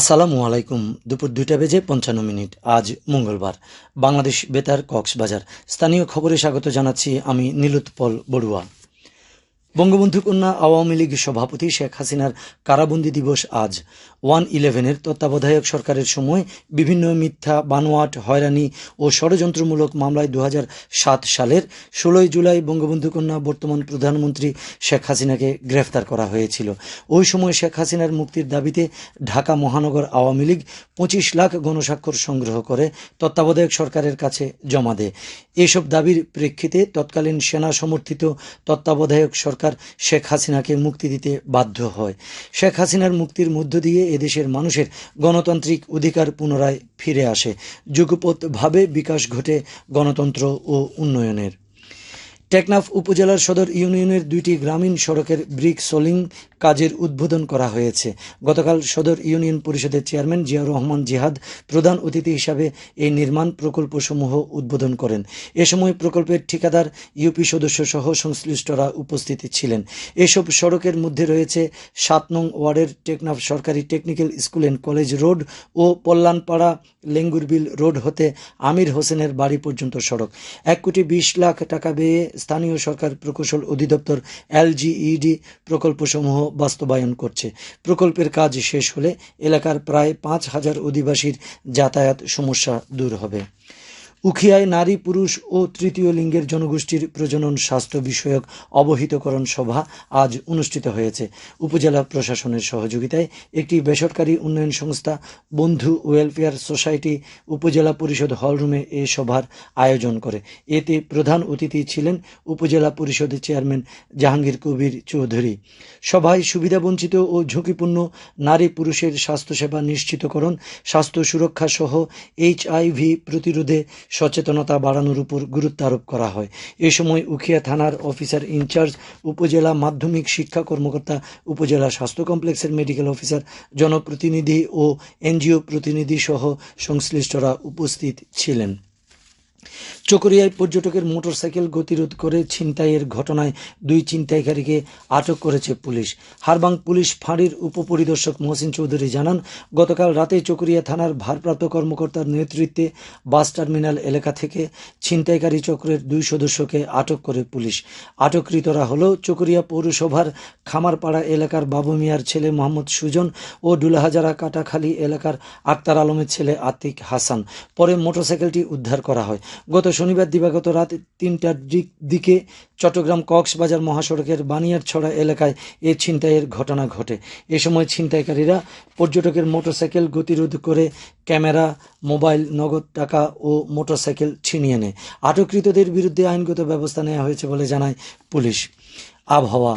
আসসালামু আলাইকুম। দুপুর দুইটা বেজে পঞ্চান্ন মিনিট। আজ মঙ্গলবার। বাংলাদেশ বেতার কক্সবাজার। স্থানীয় খবরে স্বাগত জানাচ্ছি আমি নীলোৎপল বড়ুয়া। বঙ্গবন্ধু কন্যা আওয়ামী লীগ সভাপতি শেখ হাসিনার কারাবন্দী দিবস আজ। ওয়ান ইলেভেনের তত্ত্বাবধায়ক সরকারের সময় বিভিন্ন মিথ্যা, বানোয়াট, হয়রানি ও ষড়যন্ত্রমূলক মামলায় দু সালের ষোলোই জুলাই বঙ্গবন্ধু কন্যা বর্তমান প্রধানমন্ত্রী শেখ হাসিনাকে গ্রেফতার করা হয়েছিল। ওই সময় শেখ হাসিনার মুক্তির দাবিতে ঢাকা মহানগর আওয়ামী লীগ পঁচিশ লাখ গণস্বাক্ষর সংগ্রহ করে তত্ত্বাবধায়ক সরকারের কাছে জমা দেয়। এসব দাবির প্রেক্ষিতে তৎকালীন সেনা সমর্থিত তত্ত্বাবধায়ক সরকার শেখ হাসিনাকে মুক্তি দিতে বাধ্য হয়। শেখ হাসিনার মুক্তির মধ্য দিয়ে এদেশের মানুষের গণতান্ত্রিক অধিকার পুনরায় ফিরে আসে। যুগপথভাবে বিকাশ ঘটে গণতন্ত্র ও উন্নয়নের। টেকনাফ উপজেলার সদর ইউনিয়নের দুইটি গ্রামীণ সড়কের ব্রিক সোলিং কাজের উদ্বোধন করা হয়েছে। গতকাল সদর ইউনিয়ন পরিষদের চেয়ারম্যান জিয়াউর রহমান জিহাদ প্রধান অতিথি হিসাবে এই নির্মাণ প্রকল্পসমূহ উদ্বোধন করেন। এ সময় প্রকল্পের ঠিকাদার, ইউপি সদস্য সহ সংশ্লিষ্টরা উপস্থিত ছিলেন। এসব সড়কের মধ্যে রয়েছে সাত নং ওয়ার্ডের টেকনাফ সরকারি technical school and college road O Pallanpara Lengurbil road হতে আমির হোসেনের বাড়ি পর্যন্ত সড়ক। এক কোটি বিশ লাখ টাকা ব্যয়ে স্থানীয় সরকার প্রকৌশল অধিদপ্তর এলজিইডি প্রকল্পসমূহ বাস্তবায়ন করছে। প্রকল্পের কাজ শেষ হলে এলাকার প্রায় পাঁচ হাজার অধিবাসীর যাতায়াত সমস্যা দূর হবে। উখিয়ায় নারী, পুরুষ ও তৃতীয় লিঙ্গের জনগোষ্ঠীর প্রজনন স্বাস্থ্য বিষয়ক অবহিতকরণ সভা আজ অনুষ্ঠিত হয়েছে। উপজেলা প্রশাসনের সহযোগিতায় একটি বেসরকারি উন্নয়ন সংস্থা, বন্ধু ওয়েলফেয়ার সোসাইটি, উপজেলা পরিষদ হলরুমে এ সভার আয়োজন করে। এতে প্রধান অতিথি ছিলেন উপজেলা পরিষদের চেয়ারম্যান জাহাঙ্গীর কবির চৌধুরী। সভায় সুবিধাবঞ্চিত ও ঝুঁকিপূর্ণ নারী, পুরুষের স্বাস্থ্যসেবা নিশ্চিতকরণ, স্বাস্থ্য সুরক্ষা সহ এইচআইভি প্রতিরোধে সচেতনতা বাড়ানোর উপর গুরুত্ব আরোপ করা হয়। এ সময় উখিয়া থানার অফিসার ইনচার্জ, উপজেলা মাধ্যমিক শিক্ষা কর্মকর্তা, উপজেলা স্বাস্থ্য কমপ্লেক্সের মেডিকেল অফিসার, জনপ্রতিনিধি ও এনজিও প্রতিনিধি সহ সংশ্লিষ্টরা উপস্থিত ছিলেন। চকরিয়ায় পর্যটকের মোটরসাইকেল গতিরোধ করে ছিনতাইয়ের ঘটনায় দুই ছিনতাইকারীকে আটক করেছে পুলিশ। হারবাং পুলিশ ফাঁড়ির উপপরিদর্শক মহসিন চৌধুরী জানান, গতকাল রাতে চকরিয়া থানার ভারপ্রাপ্ত কর্মকর্তার নেতৃত্বে বাস টার্মিনাল এলাকা থেকে ছিনতাইকারী চক্রের দুই সদস্যকে আটক করে পুলিশ। আটককৃতরা হল চকরিয়া পৌরসভার খামারপাড়া এলাকার বাবু মিয়ার ছেলে মোহাম্মদ সুজন ও ডুলাহাজারা কাটাখালী এলাকার আক্তার আলমের ছেলে আতিক হাসান। পরে মোটরসাইকেলটি উদ্ধার করা হয়। গত শনিবার দিবাগত রাত তিনটার দিক- চট্টগ্রাম কক্সবাজার মহাসড়কের বানিয়ারছড়া এলাকায় এ ছিনতাইয়ের ঘটনা ঘটে। এ সময় ছিনতাইকারীরা পর্যটকের মোটরসাইকেল গতিরোধ করে ক্যামেরা, মোবাইল, নগদ টাকা ও মোটরসাইকেল ছিনিয়ে নেয়। আটককৃতদের বিরুদ্ধে আইনগত ব্যবস্থা নেওয়া হয়েছে বলে জানায় পুলিশ। আবহাওয়া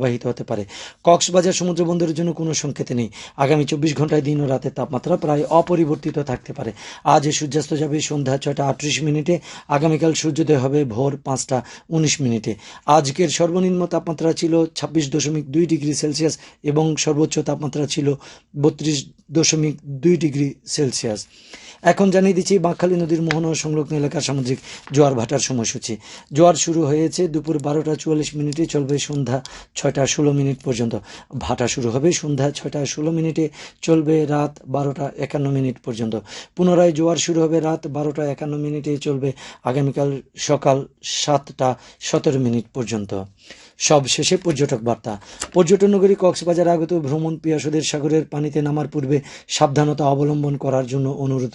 হতে পারে। কক্সবাজার সমুদ্র বন্দরের জন্য কোনো সংকেত নেই। আগামী চব্বিশ ঘন্টায় দিন ও রাতের তাপমাত্রা প্রায় অপরিবর্তিত থাকতে পারে। আজ সূর্যাস্ত যাবে সন্ধ্যা ছয়টা আটত্রিশ মিনিটে। আগামীকাল সূর্যোদয় হবে ভোর পাঁচটা উনিশ মিনিটে। আজকের সর্বনিম্ন তাপমাত্রা ছিল ছাব্বিশ দশমিক দুই ডিগ্রি সেলসিয়াস এবং সর্বোচ্চ তাপমাত্রা ছিল বত্রিশ দশমিক দুই ডিগ্রি সেলসিয়াস। এখন জানিয়ে দিচ্ছি, বাঁকখালী নদীর মোহনা সংলগ্ন এলাকার সামুদ্রিক জোয়ার ভাটার সময়সূচি। জোয়ার শুরু হয়েছে দুপুর বারোটা চুয়াল্লিশ মিনিটে, চলবে সন্ধ্যা ছয়টা ষোলো মিনিট পর্যন্ত। ভাটা শুরু হবে সন্ধ্যা ছয়টা ষোলো মিনিটে, চলবে রাত বারোটা একান্ন মিনিট পর্যন্ত। পুনরায় জোয়ার শুরু হবে রাত বারোটা একান্ন মিনিটে, চলবে আগামীকাল সকাল সাতটা সতেরো মিনিট পর্যন্ত। সব শেষে পর্যটক বার্তা। পর্যটন নগরী কক্সবাজার আগত ভ্রমণ পিয়াসুদের সাগরের পানিতে নামার পূর্বে সাবধানতা অবলম্বন করার জন্য অনুরোধ